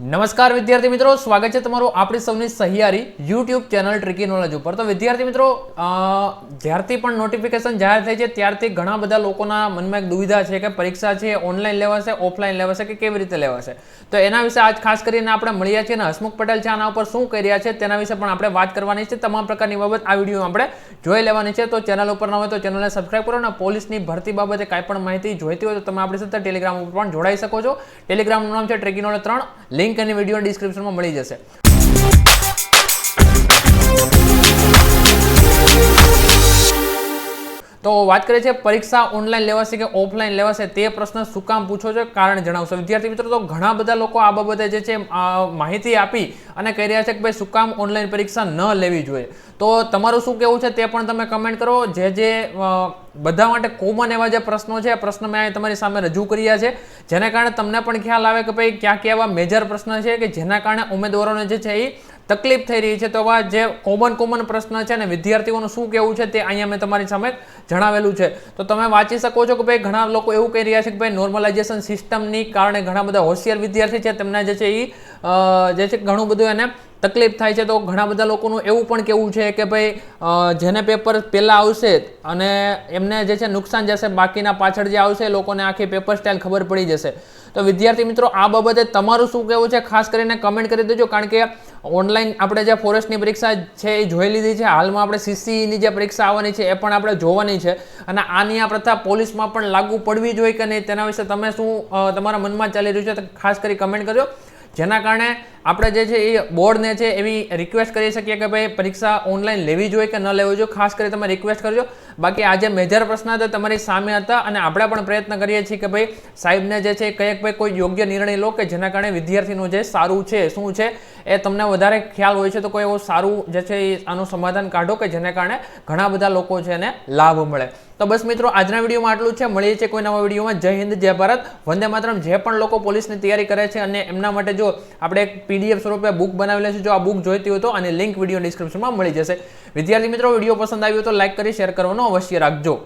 નમસ્કાર વિદ્યાર્થી મિત્રો, સ્વાગત છે તમારું આપણી સૌની સહિયારી યુટ્યુબ ચેનલ ટ્રિકી નોલેજ ઉપર. તો વિદ્યાર્થી મિત્રો જ્યારથી પણ નોટિફિકેશન જાહેર થઈ છે, ત્યારથી ઘણા બધા લોકોના મનમાં એક દુવિધા છે કે પરીક્ષા છે ઓનલાઈન લેવાશે ઓફલાઈન લેવાશે કે કેવી રીતે લેવાશે. તો એના વિશે આજ ખાસ કરીને આપણે મળ્યા છીએ અને હસમુખ પટેલ છે આના ઉપર શું કરી રહ્યા છે તેના વિશે પણ આપણે વાત કરવાની છે. તમામ પ્રકારની બાબત આ વીડિયો આપણે જોઈ લેવાની છે. તો ચેનલ ઉપર ન હોય તો ચેનલને સબસ્ક્રાઈબ કરો અને પોલીસની ભરતી બાબતે કાંઈ પણ માહિતી જોઈતી હોય તો તમે આપણી સાથે ટેલિગ્રામ ઉપર પણ જોડાઈ શકો છો. ટેલિગ્રામનું નામ છે ટ્રેકિંગ ત્રણ. લિંક અને વીડિયો ડિસ્ક્રિપ્શનમાં મળી જશે. તો વાત કરીએ છીએ પરીક્ષા ઓનલાઈન લેવાશે કે ઓફલાઈન લેવાશે તે પ્રશ્ન શું કામ પૂછો છો? કારણ જણાવશો. વિદ્યાર્થી મિત્રો, તો ઘણા બધા લોકો આ બાબતે જે છે માહિતી આપી અને કહી રહ્યા છે કે ભાઈ શું કામ ઓનલાઈન પરીક્ષા ન લેવી જોઈએ. તો તમારું શું કહેવું છે તે પણ તમે કમેન્ટ કરો. જે જે બધા માટે કોમન એવા જે પ્રશ્નો છે પ્રશ્ન મેં તમારી સામે રજૂ કર્યા છે. જેના કારણે તમને પણ ખ્યાલ આવે કે ભાઈ ક્યાં ક્યાં એવા મેજર પ્રશ્ન છે કે જેના કારણે ઉમેદવારોને જે છે એ તકલીફ થઈ રહી છે. તો આવા જે કોમન કોમન પ્રશ્ન છે ને વિદ્યાર્થીઓનું શું કહેવું છે તે અહીંયા મેં તમારી સામે જણાવેલું છે. તો તમે વાંચી શકો છો કે ભાઈ ઘણા લોકો એવું કહી રહ્યા છે કે ભાઈ નોર્મલાઇઝેશન સિસ્ટમની કારણે ઘણા બધા હોશિયાર વિદ્યાર્થી છે. તેમના જે છે એ જે છે ઘણું બધું એને તકલીફ થાય છે. તો ઘણા બધા લોકોનું એવું પણ કહેવું છે કે ભાઈ જેને પેપર પહેલાં આવશે અને એમને જે છે નુકસાન જશે, બાકીના પાછળ જે આવશે લોકોને આખી પેપર સ્ટાઇલ ખબર પડી જશે. તો વિદ્યાર્થી મિત્રો, આ બાબતે તમારું શું કહેવું છે? ખાસ કરીને કમેન્ટ કરી દેજો. કારણ કે ઓનલાઈન આપણે જે ફોરેસ્ટની પરીક્ષા છે એ જોઈ લીધી છે. હાલમાં આપણે સીસીની જે પરીક્ષા આવવાની છે એ પણ આપણે જોવાની છે અને આની આ પ્રથા પોલીસમાં પણ લાગુ પડવી જોઈએ કે નહીં તેના વિશે તમે શું તમારા મનમાં ચાલી રહ્યું છે તો ખાસ કરી કમેન્ટ કરજો. જેના કારણે આપણે જે છે એ બોર્ડને છે એવી રિક્વેસ્ટ કરી શકીએ કે ભાઈ પરીક્ષા ઓનલાઈન લેવી જોઈએ કે ન લેવી જોઈએ ખાસ કરી તમે રિક્વેસ્ટ કરજો. બાકી આજે મેજર પ્રશ્ન હતા તમારી સામે હતા અને આપણે પણ પ્રયત્ન કરીએ છીએ કે ભાઈ સાહેબને જે છે કંઈક ભાઈ કોઈ યોગ્ય નિર્ણય લો કે જેના કારણે વિદ્યાર્થીનું જે સારું છે, શું છે એ તમને વધારે ખ્યાલ હોય છે તો કોઈ એવું સારું જે છે એ આનું સમાધાન કાઢો કે જેને કારણે ઘણા બધા લોકો છે એને લાભ મળે. તો બસ મિત્રો, આજના વિડીયોમાં આટલું છે. મળીએ છીએ કોઈ નવા વિડીયોમાં. જય હિન્દ, જય ભારત. વંદે માતરમ. જે પણ લોકો પોલીસની તૈયારી કરે છે અને એમના માટે જો આપણે એક પીડીએફ સ્વરૂપે બુક બનાવેલી છે, જો આ બુક જોઈતી હોય તો અને લિંક વીડિયો ડિસ્ક્રિપ્શનમાં મળી જશે. વિદ્યાર્થી મિત્રો, વીડિયો પસંદ આવ્યો તો લાઇક કરી, શેર કરવાનો અવશ્ય રાખજો.